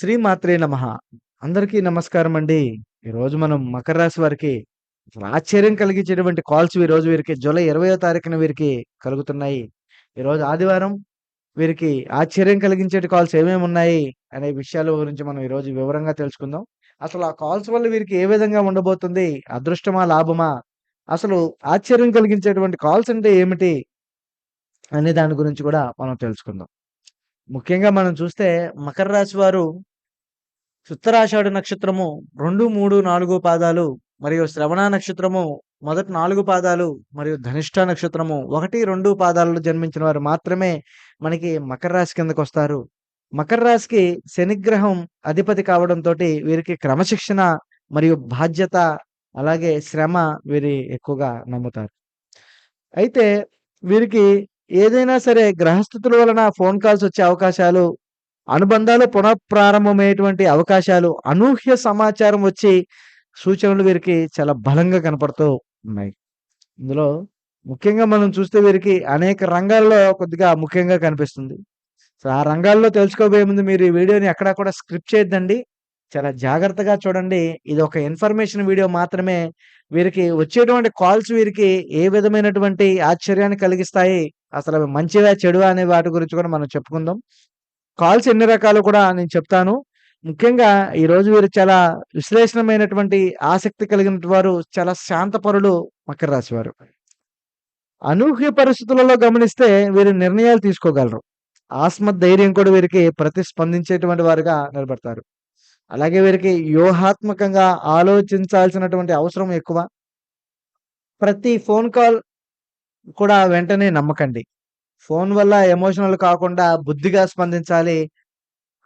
శ్రీ మాత్రే నమ అందరికీ నమస్కారం అండి. ఈరోజు మనం మకర రాశి వారికి ఆశ్చర్యం కలిగించేటువంటి కాల్స్ ఈరోజు వీరికి జూలై 20వ తారీఖున వీరికి కలుగుతున్నాయి. ఈరోజు ఆదివారం వీరికి ఆశ్చర్యం కలిగించే కాల్స్ ఏమేమి ఉన్నాయి అనే విషయాల గురించి మనం ఈరోజు వివరంగా తెలుసుకుందాం. అసలు ఆ కాల్స్ వల్ల వీరికి ఏ విధంగా ఉండబోతుంది? అదృష్టమా? లాభమా? అసలు ఆశ్చర్యం కలిగించేటువంటి కాల్స్ అంటే ఏమిటి? అనే దాని గురించి కూడా మనం తెలుసుకుందాం. ముఖ్యంగా మనం చూస్తే మకర రాశి వారు ఉత్తరాషాఢ నక్షత్రము 2, 3, 4 పాదాలు మరియు శ్రవణ నక్షత్రము మొదటి నాలుగు పాదాలు మరియు ధనిష్ట నక్షత్రము 1, 2 పాదాలలో జన్మించిన వారు మాత్రమే మనకి మకర రాశి కిందకు వస్తారు మకర రాశికి శనిగ్రహం అధిపతి కావడంతోటి వీరికి క్రమశిక్షణ మరియు బాధ్యత అలాగే శ్రమ వీరి ఎక్కువగా నమ్ముతారు. అయితే వీరికి ఏదైనా సరే గ్రహస్థితుల వలన ఫోన్ కాల్స్ వచ్చే అవకాశాలు, అనుబంధాలు పునఃప్రారంభమయ్యేటువంటి అవకాశాలు, అనూహ్య సమాచారం వచ్చి సూచనలు వీరికి చాలా బలంగా కనపడుతూ ఉన్నాయి. ఇందులో ముఖ్యంగా మనం చూస్తే వీరికి అనేక రంగాల్లో కొద్దిగా ముఖ్యంగా కనిపిస్తుంది. సో, ఆ రంగాల్లో తెలుసుకోబోయే ముందు మీరు ఈ వీడియోని ఎక్కడా కూడా స్క్రిప్ట్ చేయొద్దండి. చాలా జాగ్రత్తగా చూడండి. ఇది ఒక ఇన్ఫర్మేషన్ వీడియో మాత్రమే. వీరికి వచ్చేటువంటి కాల్స్ వీరికి ఏ విధమైనటువంటి ఆశ్చర్యాన్ని కలిగిస్తాయి? అసలు మంచివా? చెడువా? అనే వాటి గురించి కూడా మనం చెప్పుకుందాం. కాల్స్ ఎన్ని రకాలు కూడా నేను చెప్తాను. ముఖ్యంగా ఈరోజు వీరు చాలా విశ్లేషణమైనటువంటి ఆసక్తి కలిగిన వారు, చాలా శాంతపరులు మకర రాశి వారు. అనూహ్య పరిస్థితులలో గమనిస్తే వీరు నిర్ణయాలు తీసుకోగలరు. ఆస్మ ధైర్యం కూడా వీరికి ప్రతిస్పందించేటువంటి వారుగా నిలబడతారు. అలాగే వీరికి వ్యూహాత్మకంగా ఆలోచించాల్సినటువంటి అవసరం ఎక్కువ. ప్రతి ఫోన్ కాల్ కూడా వెంటనే నమ్మకండి. ఫోన్ వల్ల ఎమోషనల్ కాకుండా బుద్ధిగా స్పందించాలి.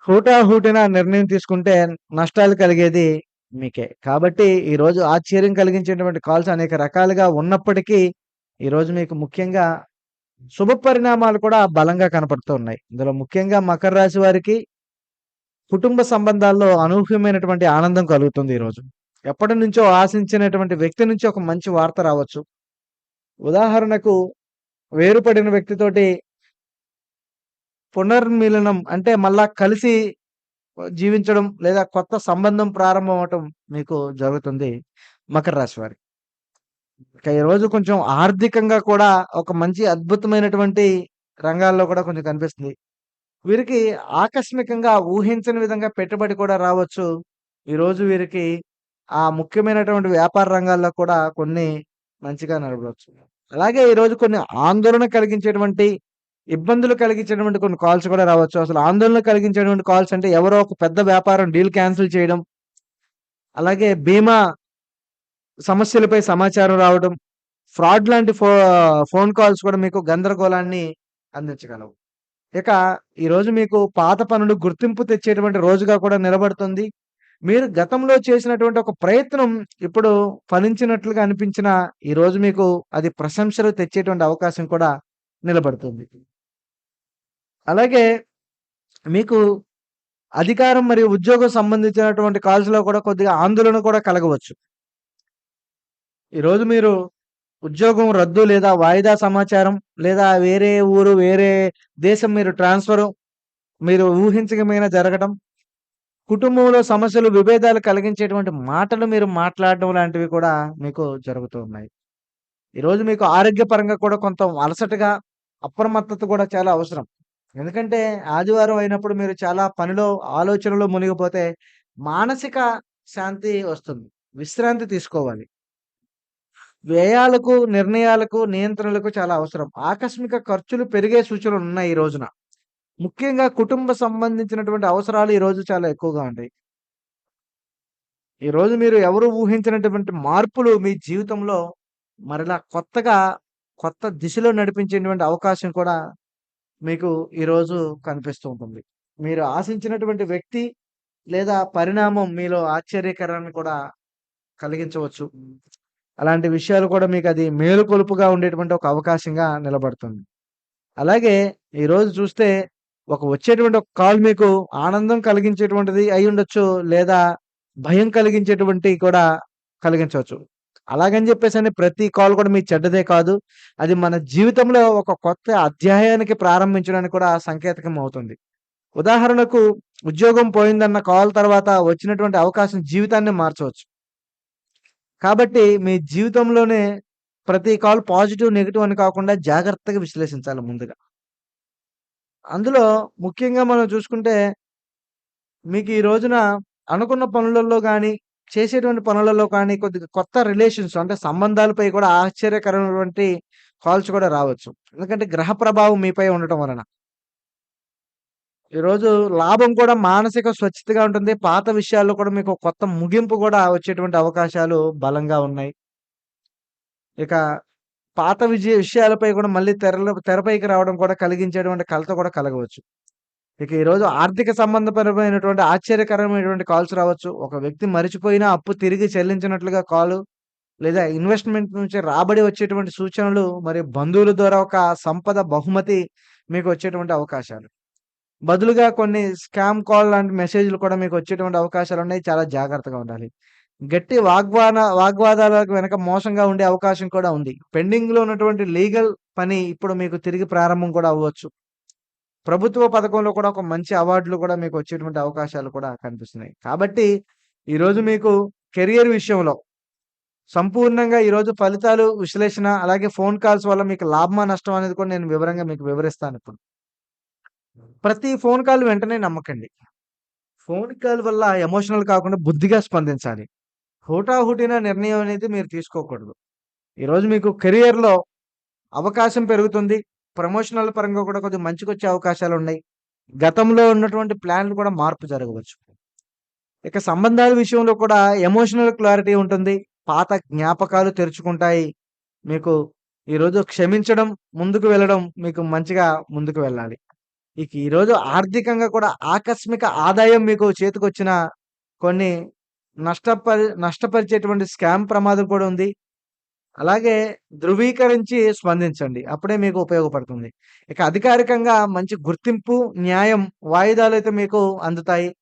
హూటాహూటిన నిర్ణయం తీసుకుంటే నష్టాలు కలిగేది మీకే. కాబట్టి ఈరోజు ఆశ్చర్యం కలిగించేటువంటి కాల్స్ అనేక రకాలుగా ఉన్నప్పటికీ, ఈరోజు మీకు ముఖ్యంగా శుభ పరిణామాలు కూడా బలంగా కనపడుతూ ఉన్నాయి. ఇందులో ముఖ్యంగా మకర రాశి వారికి కుటుంబ సంబంధాల్లో అనూహ్యమైనటువంటి ఆనందం కలుగుతుంది ఈరోజు. ఎప్పటినుంచో ఆశించినటువంటి వ్యక్తి నుంచి ఒక మంచి వార్త రావచ్చు. ఉదాహరణకు వేరుపడిన వ్యక్తితోటి పునర్మిలనం అంటే మళ్ళా కలిసి జీవించడం లేదా కొత్త సంబంధం ప్రారంభం అవ్వటం మీకు జరుగుతుంది మకర రాశి వారి ఇక ఈరోజు కొంచెం ఆర్థికంగా కూడా ఒక మంచి అద్భుతమైనటువంటి రంగాల్లో కూడా కొంచెం కనిపిస్తుంది. వీరికి ఆకస్మికంగా ఊహించని విధంగా పెట్టుబడి కూడా రావచ్చు. ఈరోజు వీరికి ఆ ముఖ్యమైనటువంటి వ్యాపార రంగాల్లో కూడా కొన్ని మంచిగా నడవవచ్చు. అలాగే ఈరోజు కొన్ని ఆందోళన కలిగించేటువంటి, ఇబ్బందులు కలిగించేటువంటి కొన్ని కాల్స్ కూడా రావచ్చు. అసలు ఆందోళన కలిగించేటువంటి కాల్స్ అంటే ఎవరో ఒక పెద్ద వ్యాపారం డీల్ క్యాన్సిల్ చేయడం. అలాగే బీమా సమస్యలపై సమాచారం రావడం. ఫ్రాడ్ లాంటి ఫో ఫోన్ కాల్స్ కూడా మీకు గందరగోళాన్ని అందించగలవు. ఇక ఈరోజు మీకు పాత పనులు గుర్తింపు తెచ్చేటువంటి రోజుగా కూడా నిలబడుతుంది. మీరు గతంలో చేసినటువంటి ఒక ప్రయత్నం ఇప్పుడు ఫలించినట్లుగా అనిపించిన ఈరోజు మీకు అది ప్రశంసలు తెచ్చేటువంటి అవకాశం కూడా నిలబడుతుంది. అలాగే మీకు అధికారం మరియు ఉద్యోగం సంబంధించినటువంటి కాల్స్‌లో కూడా కొద్దిగా ఆందోళన కూడా కలగవచ్చు. ఈరోజు మీరు ఉద్యోగం రద్దు లేదా వాయిదా సమాచారం లేదా వేరే ఊరు, వేరే దేశం మీరు ట్రాన్స్‌ఫరు మీరు ఊహించకమైన జరగడం. కుటుంబంలో సమస్యలు, విభేదాలు కలిగించేటువంటి మాటలు మీరు మాట్లాడడం లాంటివి కూడా మీకు జరుగుతూ ఉన్నాయి. ఈరోజు మీకు ఆరోగ్యపరంగా కూడా కొంత అలసటగా, అప్రమత్తత కూడా చాలా అవసరం. ఎందుకంటే ఆదివారం అయినప్పుడు మీరు చాలా పనిలో, ఆలోచనలో మునిగిపోతే మానసిక శాంతి వస్తుంది. విశ్రాంతి తీసుకోవాలి. వ్యయాలకు, నిర్ణయాలకు, నియంత్రణలకు చాలా అవసరం. ఆకస్మిక ఖర్చులు పెరిగే సూచనలు ఉన్నాయి ఈ రోజున. ముఖ్యంగా కుటుంబ సంబంధించినటువంటి అవసరాలు ఈరోజు చాలా ఎక్కువగా ఉంటాయి. ఈరోజు మీరు ఎవరు ఊహించినటువంటి మార్పులు మీ జీవితంలో మరలా కొత్తగా, కొత్త దిశలో నడిపించేటువంటి అవకాశం కూడా మీకు ఈరోజు కనిపిస్తూ ఉంటుంది. మీరు ఆశించినటువంటి వ్యక్తి లేదా పరిణామం మీలో ఆశ్చర్యకరాన్ని కూడా కలిగించవచ్చు. అలాంటి విషయాలు కూడా మీకు అది మేలుకొలుపుగా ఉండేటువంటి ఒక అవకాశంగా నిలబడుతుంది. అలాగే ఈరోజు చూస్తే ఒక వచ్చేటువంటి ఒక కాల్ మీకు ఆనందం కలిగించేటువంటిది అయ్యుండొచ్చు. లేదా భయం కలిగించేటువంటి కూడా కలిగించవచ్చు. అలాగని చెప్పేసని ప్రతి కాల్ కూడా మీ చెడ్డదే కాదు. అది మన జీవితంలో ఒక కొత్త అధ్యాయానికి ప్రారంభించడానికి కూడా సంకేతకం అవుతుంది. ఉదాహరణకు ఉద్యోగం పోయిందన్న కాల్ తర్వాత వచ్చినటువంటి అవకాశం జీవితాన్ని మార్చవచ్చు. కాబట్టి మీ జీవితంలోనే ప్రతి కాల్ పాజిటివ్, నెగిటివ్ అని కాకుండా జాగ్రత్తగా విశ్లేషించాలి ముందుగా. అందులో ముఖ్యంగా మనం చూసుకుంటే మీకు ఈ రోజున అనుకున్న పనులలో కానీ చేసేటువంటి పనులలో కానీ కొద్దిగా కొత్త రిలేషన్స్ అంటే సంబంధాలపై కూడా ఆశ్చర్యకరమైనటువంటి కాల్స్ కూడా రావచ్చు. ఎందుకంటే గ్రహ ప్రభావం మీపై ఉండటం వలన. ఈరోజు లాభం కూడా మానసిక స్వచ్ఛతగా ఉంటుంది. పాత విషయాల్లో కూడా మీకు కొత్త ముగింపు కూడా వచ్చేటువంటి అవకాశాలు బలంగా ఉన్నాయి. ఇక పాత విజయ విషయాలపై కూడా మళ్ళీ తెరలు తెరపైకి రావడం కూడా కలిగించేటువంటి కలత కూడా కలగవచ్చు. ఇక ఈరోజు ఆర్థిక సంబంధపరమైనటువంటి ఆశ్చర్యకరమైనటువంటి కాల్స్ రావచ్చు. ఒక వ్యక్తి మరిచిపోయినా అప్పు తిరిగి చెల్లించినట్లుగా కాలు, లేదా ఇన్వెస్ట్‌మెంట్ నుంచి రాబడి వచ్చేటువంటి సూచనలు, మరియు బంధువుల ద్వారా ఒక సంపద బహుమతి మీకు వచ్చేటువంటి అవకాశాలు. బదులుగా కొన్ని స్కామ్ కాల్ లాంటి మెసేజ్‌లు కూడా మీకు వచ్చేటువంటి అవకాశాలు ఉన్నాయి చాలా జాగ్రత్తగా ఉండాలి. గట్టి వాగ్వాన వాగ్వాదాలకు వెనక మోసంగా ఉండే అవకాశం కూడా ఉంది. పెండింగ్‌లో ఉన్నటువంటి లీగల్ పని ఇప్పుడు మీకు తిరిగి ప్రారంభం కూడా అవ్వచ్చు. ప్రభుత్వ పథకంలో కూడా ఒక మంచి అవార్డులు కూడా మీకు వచ్చేటువంటి అవకాశాలు కూడా కనిపిస్తున్నాయి. కాబట్టి ఈరోజు మీకు కెరియర్ విషయంలో సంపూర్ణంగా ఈరోజు ఫలితాలు విశ్లేషణ అలాగే ఫోన్ కాల్స్ వల్ల మీకు లాభమా? నష్టం అనేది కూడా నేను వివరంగా మీకు వివరిస్తాను ఇప్పుడు ప్రతి ఫోన్ కాల్ వెంటనే నమ్మకండి. ఫోన్ కాల్ వల్ల ఎమోషనల్ కాకుండా బుద్ధిగా స్పందించాలి. హుటాహుటిన నిర్ణయం అనేది మీరు తీసుకోకూడదు. ఈరోజు మీకు కెరియర్‌లో అవకాశం పెరుగుతుంది. ప్రమోషనల్ పరంగా కూడా కొద్దిగా మంచికొచ్చే అవకాశాలున్నాయి. గతంలో ఉన్నటువంటి ప్లాన్‌లు కూడా మార్పు జరగవచ్చు. ఇక సంబంధాల విషయంలో కూడా ఎమోషనల్ క్లారిటీ ఉంటుంది. పాత జ్ఞాపకాలు తెరుచుకుంటాయి. మీకు ఈరోజు క్షమించడం, ముందుకు వెళ్ళడం మీకు మంచిగా ముందుకు వెళ్ళాలి. ఇక ఈరోజు ఆర్థికంగా కూడా ఆకస్మిక ఆదాయం మీకు చేతికొచ్చిన కొన్ని నష్టపరి నష్టపరిచేటువంటి స్కామ్ ప్రమాదం కూడా ఉంది. అలాగే ధృవీకరించి స్పందించండి. అప్పుడే మీకు ఉపయోగపడుతుంది. ఇక అధికారికంగా మంచి గుర్తింపు, న్యాయం వాయిదాలు అయితే మీకు అందుతాయి.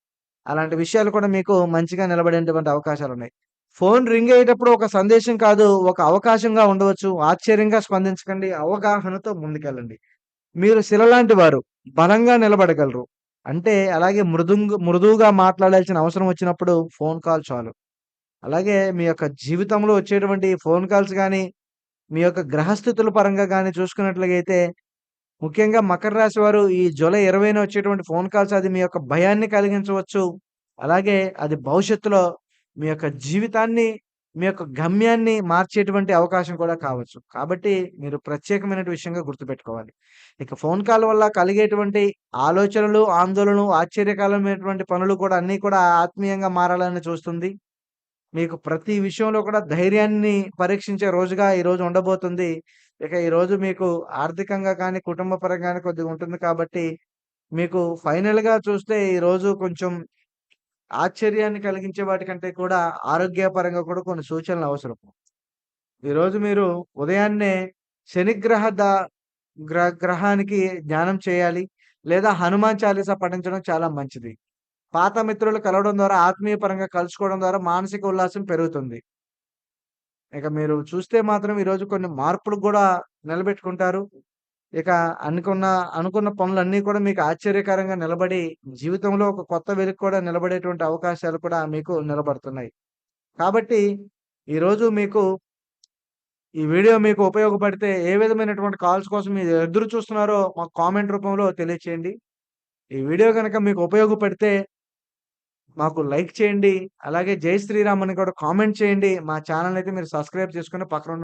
అలాంటి విషయాలు కూడా మీకు మంచిగా నిలబడేటువంటి అవకాశాలున్నాయి. ఫోన్ రింగ్ అయ్యేటప్పుడు ఒక సందేశం కాదు, ఒక అవకాశంగా ఉండవచ్చు. ఆశ్చర్యంగా స్పందించకండి. అవగాహనతో ముందుకెళ్ళండి. మీరు శిలలాంటి వారు. బలంగా నిలబడగలరు. అంటే అలాగే మృదుంగ్ మృదువుగా మాట్లాడాల్సిన అవసరం వచ్చినప్పుడు ఫోన్ కాల్ చాలు. అలాగే మీ యొక్క జీవితంలో వచ్చేటువంటి ఫోన్ కాల్స్ కానీ మీ యొక్క గ్రహస్థితుల పరంగా కానీ చూసుకున్నట్లయితే ముఖ్యంగా మకర రాశి వారు ఈ జూలై 20న వచ్చేటువంటి ఫోన్ కాల్స్ అది మీ యొక్క భయాన్ని కలిగించవచ్చు. అలాగే అది భవిష్యత్తులో మీ యొక్క జీవితాన్ని, మీ యొక్క గమ్యాన్ని మార్చేటువంటి అవకాశం కూడా కావచ్చు. కాబట్టి మీరు ప్రత్యేకమైన విషయంగా గుర్తుపెట్టుకోవాలి. ఇక ఫోన్ కాల్ వల్ల కలిగేటువంటి ఆలోచనలు, ఆందోళనలు, ఆశ్చర్యకరమైనటువంటి పనులు కూడా అన్నీ కూడా ఆత్మీయంగా మారాలని చూస్తుంది. మీకు ప్రతి విషయంలో కూడా ధైర్యాన్ని పరీక్షించే రోజుగా ఈరోజు ఉండబోతుంది. ఇక ఈరోజు మీకు ఆర్థికంగా కానీ, కుటుంబ పరంగా కానీ కొద్దిగా ఉంటుంది కాబట్టి, మీకు ఫైనల్‌గా చూస్తే ఈరోజు కొంచెం ఆశ్చర్యాన్ని కలిగించే వాటికంటే కూడా ఆరోగ్యపరంగా కూడా కొన్ని సూచనలు అవసరం. ఈరోజు మీరు ఉదయాన్నే శనిగ్రహ ద గ్ర గ్రహానికి ధ్యానం చేయాలి. లేదా హనుమాన్ చాలీస పఠించడం చాలా మంచిది. పాత మిత్రులు కలవడం ద్వారా ఆత్మీయ పరంగా కలుసుకోవడం ద్వారా మానసిక ఉల్లాసం పెరుగుతుంది. ఇక మీరు చూస్తే మాత్రం ఈరోజు కొన్ని మార్పులు కూడా నిలబెట్టుకుంటారు. ఇక అనుకున్న అనుకున్న పనులన్నీ కూడా మీకు ఆశ్చర్యకరంగా నిలబడి, జీవితంలో ఒక కొత్త వెలుగు కూడా నిలబడేటువంటి అవకాశాలు కూడా మీకు నిలబడుతున్నాయి. కాబట్టి ఈరోజు మీకు ఈ వీడియో మీకు ఉపయోగపడితే ఏ విధమైనటువంటి కాల్స్ కోసం మీరు ఎదురు చూస్తున్నారో మాకు కామెంట్ రూపంలో తెలియచేయండి. ఈ వీడియో కనుక మీకు ఉపయోగపడితే మాకు లైక్ చేయండి. అలాగే జై శ్రీరామ్ అని కూడా కామెంట్ చేయండి. మా ఛానల్ అయితే మీరు సబ్స్క్రైబ్ చేసుకుని పక్కన